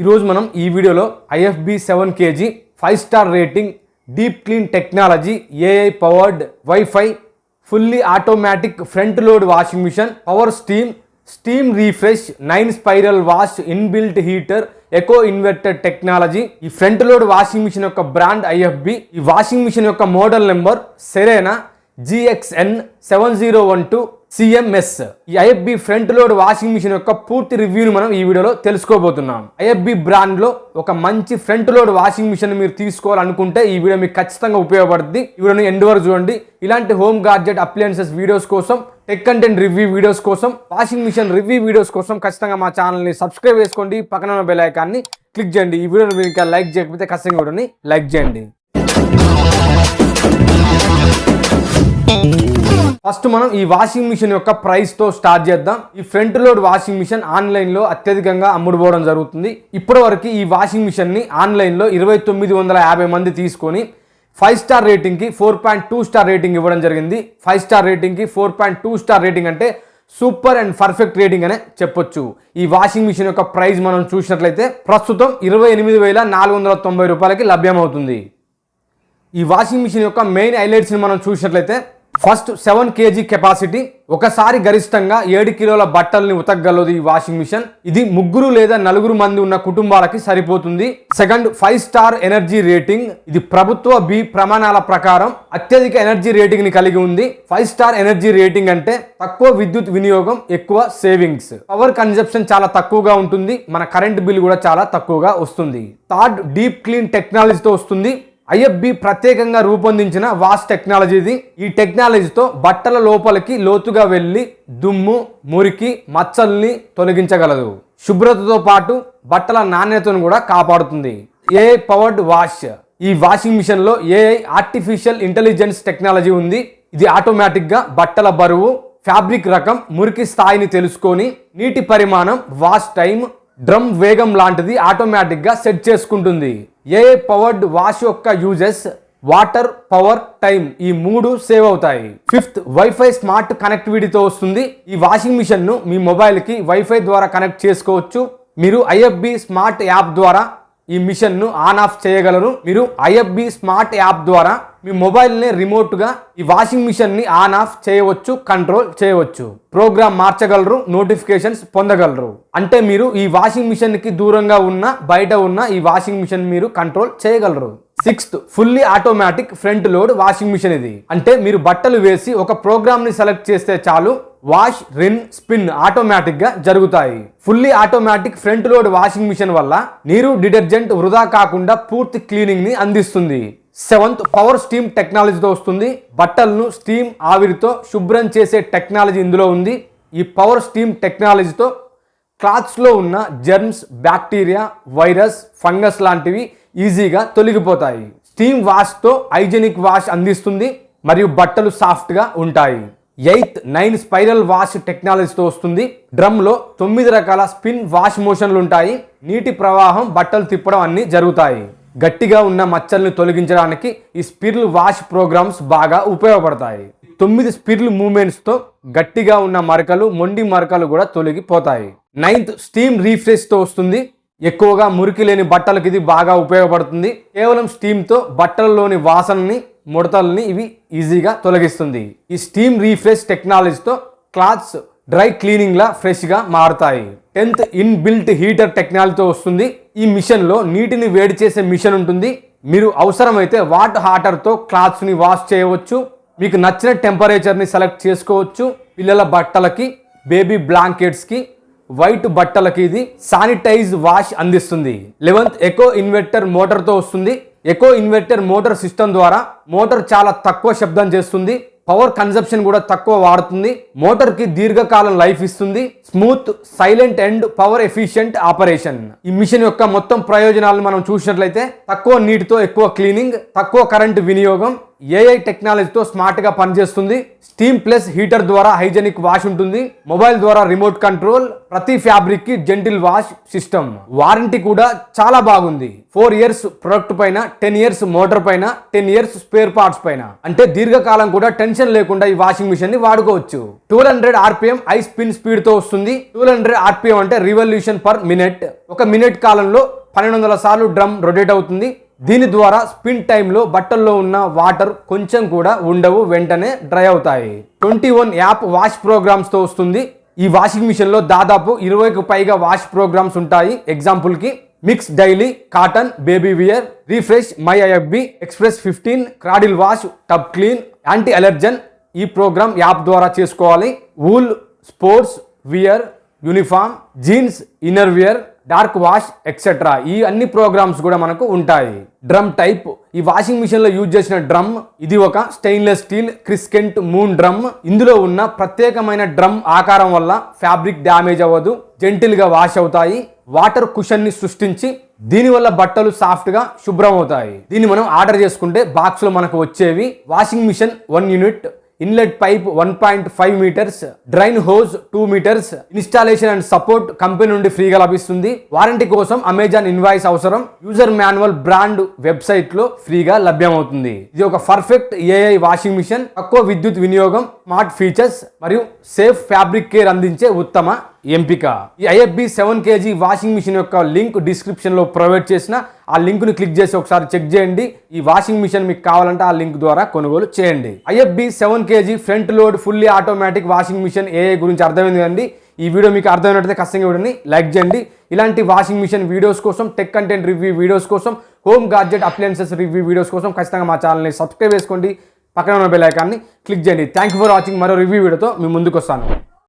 ఈరోజు మనం ఈ వీడియోలో IFB seven KG five star rating deep clean technology AI powered WiFi fully automatic front load washing machine power steam steam refresh nine spiral wash inbuilt heater eco inverter technology. ఈ front load washing machine యొక్క brand IFB. ఈ washing machine యొక్క model number Serena GXN seven zero one two. CMS ఈ IFB front load washing machine యొక్క పూర్తి రివ్యూను మనం ఈ వీడియోలో తెలుసుకోబోతున్నాం. ఐఎఫ్బి బ్రాండ్లో ఒక మంచి ఫ్రంట్ లోడ్ వాషింగ్ మిషన్ మీరు తీసుకోవాలనుకుంటే ఈ వీడియో మీకు ఖచ్చితంగా ఉపయోగపడుతుంది ఈ వీడియోని ఎండ్ వరకు చూడండి. ఇలాంటి హోమ్ గాడ్జెట్ అప్లయన్సెస్ వీడియోస్ కోసం టెక్ కంటెంట్ రివ్యూ వీడియోస్ కోసం వాషింగ్ మిషన్ రివ్యూ వీడియోస్ కోసం ఖచ్చితంగా మా ఛానల్ని సబ్స్క్రైబ్ చేసుకోండి. పక్కన ఉన్న బెల్ ఐకాన్ని క్లిక్ చేయండి. ఈ వీడియోని మీరు ఇంకా లైక్ చేయకపోతే ఖచ్చితంగా వీడియోని లైక్ చేయండి. ఫస్ట్ మనం ఈ వాషింగ్ మిషన్ యొక్క ప్రైస్తో స్టార్ట్ చేద్దాం. ఈ ఫ్రంట్ లోడ్ వాషింగ్ మిషన్ ఆన్లైన్లో అత్యధికంగా అమ్ముడుపోవడం జరుగుతుంది. ఇప్పటి వరకు ఈ వాషింగ్ మిషన్ని ఆన్లైన్లో ఇరవై తొమ్మిది వందల యాభై మంది తీసుకొని five star రేటింగ్కి four point two star rating ఇవ్వడం జరిగింది. Five star రేటింగ్కి four point two star rating అంటే సూపర్ అండ్ పర్ఫెక్ట్ రేటింగ్ అనే చెప్పొచ్చు. ఈ వాషింగ్ మిషన్ యొక్క ప్రైస్ మనం చూసినట్లయితే ప్రస్తుతం ఇరవై ఎనిమిది వేల నాలుగు వందల తొంభై రూపాయలకి లభ్యమవుతుంది. ఈ వాషింగ్ మిషన్ యొక్క మెయిన్ హైలైట్స్ని మనం చూసినట్లయితే ఫస్ట్ సెవెన్ కేజీ కెపాసిటీ ఒకసారి గరిష్టంగా ఏడు కిలోల బట్టల్ని ఉతకగలదు ఈ వాషింగ్ మిషన్. ఇది ముగ్గురు లేదా నలుగురు మంది ఉన్న కుటుంబాలకి సరిపోతుంది. Second five star energy rating. ఇది ప్రభుత్వ బి ప్రమాణాల ప్రకారం అత్యధిక ఎనర్జీ రేటింగ్ని కలిగి ఉంది. ఫైవ్ స్టార్ ఎనర్జీ రేటింగ్ అంటే తక్కువ విద్యుత్ వినియోగం ఎక్కువ సేవింగ్స్. పవర్ కన్జప్షన్ చాలా తక్కువగా ఉంటుంది. మన కరెంట్ బిల్ కూడా చాలా తక్కువగా వస్తుంది. థర్డ్ డీప్ క్లీన్ టెక్నాలజీతో వస్తుంది. ఐఎఫ్బి ప్రత్యేకంగా రూపొందించిన వాష్ టెక్నాలజీ ఇది ఈ టెక్నాలజీతో బట్టల లోపలికి లోతుగా వెళ్ళి దుమ్ము మురికి మచ్చల్ని తొలగించగలదు. శుభ్రతతో పాటు బట్టల నాణ్యతను కూడా కాపాడుతుంది. AI powered wash. ఈ వాషింగ్ మిషన్లో ఏఐ ఆర్టిఫిషియల్ ఇంటెలిజెన్స్ టెక్నాలజీ ఉంది. ఇది ఆటోమేటిక్గా బట్టల బరువు ఫ్యాబ్రిక్ రకం మురికి స్థాయిని తెలుసుకొని నీటి పరిమాణం వాష్ టైం డ్రమ్ వేగం లాంటిది ఆటోమేటిక్గా సెట్ చేసుకుంటుంది. ఏ పవర్డ్ వాష్ యొక్క యూజెస్ వాటర్ పవర్ టైం ఈ మూడు సేవ్ అవుతాయి. ఫిఫ్త్ వైఫై స్మార్ట్ కనెక్టివిటీతో వస్తుంది. ఈ వాషింగ్ మిషన్ను మీ మొబైల్కి వైఫై ద్వారా కనెక్ట్ చేసుకోవచ్చు. మీరు ఐఎఫ్బి స్మార్ట్ యాప్ ద్వారా ఈ మిషన్ను ఆన్ ఆఫ్ చేయగలరు. మీరు ఐఎఫ్బి స్మార్ట్ యాప్ ద్వారా మీ మొబైల్ని రిమోట్గా ఈ వాషింగ్ మిషన్ని ఆన్ ఆఫ్ చేయవచ్చు కంట్రోల్ చేయవచ్చు. ప్రోగ్రామ్ మార్చగలరు నోటిఫికేషన్స్ పొందగలరు. అంటే మీరు ఈ వాషింగ్ మిషన్కి దూరంగా ఉన్న బయట ఉన్న ఈ వాషింగ్ మిషన్ మీరు కంట్రోల్ చేయగలరు. Sixth fully automatic front load washing machine ఇది. అంటే మీరు బట్టలు వేసి ఒక ప్రోగ్రామ్ని సెలెక్ట్ చేస్తే చాలు వాష్ రిన్ స్పిన్ ఆటోమేటిక్గా జరుగుతాయి. Fully automatic front load washing machine వల్ల నీరు డిటర్జెంట్ వృధా కాకుండా పూర్తి క్లీనింగ్ని అందిస్తుంది. సెవెంత్ పవర్ స్టీమ్ టెక్నాలజీతో వస్తుంది. బట్టలను స్టీమ్ ఆవిరితో శుభ్రం చేసే టెక్నాలజీ ఇందులో ఉంది. ఈ పవర్ స్టీమ్ టెక్నాలజీతో క్లాత్స్లో ఉన్న జెర్మ్స్ బ్యాక్టీరియా వైరస్ ఫంగస్ లాంటివి ఈజీగా తొలగిపోతాయి. స్టీమ్ వాష్తో హైజెనిక్ వాష్ అందిస్తుంది. మరియు బట్టలు సాఫ్ట్గా ఉంటాయి. ఎయిత్ నైన్ స్పైరల్ వాష్ టెక్నాలజీతో వస్తుంది. డ్రమ్లో తొమ్మిది రకాల స్పిన్ వాష్ మోషన్లు ఉంటాయి. నీటి ప్రవాహం బట్టలు తిప్పడం అన్ని జరుగుతాయి. గట్టిగా ఉన్న మచ్చల్ని తొలగించడానికి ఈ స్పిర్ల్ వాష్ ప్రోగ్రామ్స్ బాగా ఉపయోగపడతాయి. తొమ్మిది స్పిర్ల్ మూమెంట్స్తో గట్టిగా ఉన్న మరకలు మొండి మరకలు కూడా తొలగిపోతాయి. నైన్త్ స్టీమ్ రీఫ్రెష్తో వస్తుంది. ఎక్కువగా మురికి లేని బట్టలకు ఇది బాగా ఉపయోగపడుతుంది. కేవలం స్టీమ్తో బట్టలలోని వాసనని ముడతల్ని ఇవి ఈజీగా తొలగిస్తుంది. ఈ స్టీమ్ రీఫ్రెష్ టెక్నాలజీతో క్లాత్స్ డ్రై క్లీనింగ్లా ఫ్రెష్గా మారుతాయి. టెన్త్ ఇన్ బిల్ట్ హీటర్ టెక్నాలజీతో వస్తుంది. ఈ మిషన్లో నీటిని వేడి చేసే మిషన్ ఉంటుంది. మీరు అవసరమైతే వాట్ హాటర్తో క్లాత్స్ని వాష్ చేయవచ్చు. మీకు నచ్చిన టెంపరేచర్ని సెలెక్ట్ చేసుకోవచ్చు. పిల్లల బట్టలకి బేబీ బ్లాంకెట్స్కి వైట్ బట్టలకి ఇది శానిటైజ్ వాష్ అందిస్తుంది. లెవెంత్ ఎకో ఇన్వర్టర్ మోటార్తో వస్తుంది. ఎకో ఇన్వర్టర్ మోటార్ సిస్టమ్ ద్వారా మోటార్ చాలా తక్కువ శబ్దం చేస్తుంది. పవర్ కన్సప్షన్ కూడా తక్కువ వాడుతుంది. మోటార్కి దీర్ఘకాలం లైఫ్ ఇస్తుంది. Smooth silent and power efficient operation ఈ మిషన్ యొక్క మొత్తం ప్రయోజనాలను మనం చూసినట్లయితే తక్కువ నీటితో ఎక్కువ క్లీనింగ్ తక్కువ కరెంట్ వినియోగం ఏఐ టెక్నాలజీతో స్మార్ట్గా పనిచేస్తుంది. స్టీమ్ ప్లస్ హీటర్ ద్వారా హైజెనిక్ వాష్ ఉంటుంది. మొబైల్ ద్వారా రిమోట్ కంట్రోల్ ప్రతి ఫ్యాబ్రిక్కి జెంటిల్ వాష్ సిస్టమ్ వారంటీ కూడా చాలా బాగుంది. ఫోర్ ఇయర్స్ ప్రొడక్ట్ పైన టెన్ ఇయర్స్ మోటార్ పైన టెన్ ఇయర్స్ స్పేర్ పార్ట్స్ పైన. అంటే దీర్ఘకాలం కూడా టెన్షన్ లేకుండా ఈ వాషింగ్ మిషన్ని వాడుకోవచ్చు. Twelve hundred RPM I spin స్పీడ్తో వస్తుంది. టూల్ హండ్రెడ్ ఆర్పిఎం అంటే రివల్యూషన్ పర్ మినిట్ ఒక మినిట్ కాలంలో పన్నెండు వందల సార్లు డ్రమ్ రొటేట్ అవుతుంది. దీని ద్వారా స్పిన్ టైంలో బట్టల్లో ఉన్న వాటర్ కొంచెం కూడా ఉండవు వెంటనే డ్రై అవుతాయి. ట్వంటీ వన్ యాప్ వాష్ ప్రోగ్రామ్స్తో వస్తుంది. ఈ వాషింగ్ మిషన్లో దాదాపు ఇరవైకి పైగా వాష్ ప్రోగ్రామ్స్ ఉంటాయి. ఎగ్జాంపుల్కి mix daily cotton baby wear refresh my IFB express fifteen cradle wash tub clean anti allergen ఈ ప్రోగ్రామ్ యాప్ ద్వారా చేసుకోవాలి. Wool sports wear uniform jeans inner wear dark wash etcetera ఈ అన్ని ప్రోగ్రామ్స్ కూడా మనకు ఉంటాయి. Drum type. ఈ washing మిషన్లో యూజ్ చేసిన డ్రమ్ ఇది ఒక stainless steel crescent moon drum. ఇందులో ఉన్న ప్రత్యేకమైన డ్రమ్ ఆకారం వల్ల ఫ్యాబ్రిక్ డ్యామేజ్ అవ్వదు జెంటిల్గా వాష్ అవుతాయి. వాటర్ కుషన్ని సృష్టించి దీనివల్ల బట్టలు సాఫ్ట్గా శుభ్రం అవుతాయి దీన్ని మనం ఆర్డర్ చేసుకుంటే బాక్స్లో మనకు వచ్చేవి washing machine one unit inlet pipe one point five metres drain hose two metres installation and support company నుండి ఫ్రీగా లభిస్తుంది. వారంటీ కోసం అమెజాన్ ఇన్వాయిస్ అవసరం. యూజర్ మాన్యువల్ బ్రాండ్ వెబ్సైట్లో ఫ్రీగా లభ్యమవుతుంది. ఇది ఒక పర్ఫెక్ట్ ఏఐ వాషింగ్ మిషన్ తక్కువ విద్యుత్ వినియోగం స్మార్ట్ ఫీచర్స్ మరియు సేఫ్ ఫ్యాబ్రిక్ కేర్ అందించే ఉత్తమ ఎంపిక. ఈ IFB seven KG washing machine యొక్క లింక్ డిస్క్రిప్షన్లో ప్రొవైడ్ చేసిన ఆ లింక్ను క్లిక్ చేసి ఒకసారి చెక్ చేయండి. ఈ వాషింగ్ మిషన్ మీకు కావాలంటే ఆ లింక్ ద్వారా కొనుగోలు చేయండి. IFB seven KG front load fully automatic washing machine AI గురించి అర్థమైంది అండి? ఈ వీడియో మీకు అర్థమైనట్లయితే ఖచ్చితంగా వీడియోని లైక్ చేయండి. ఇలాంటి వాషింగ్ మిషన్ వీడియోస్ కోసం టెక్ కంటెంట్ రివ్యూ వీడియోస్ కోసం home gadget appliances review videos కోసం ఖచ్చితంగా మా ఛానల్ని సబ్స్క్రైబ్ చేసుకోండి. పక్కన ఉన్న బెల్ ఐకాన్ని క్లిక్ చేయండి. థ్యాంక్ యూ ఫర్ వాచింగ్ మరో రివ్యూ వీడియోతో మీ ముందుకు వస్తాను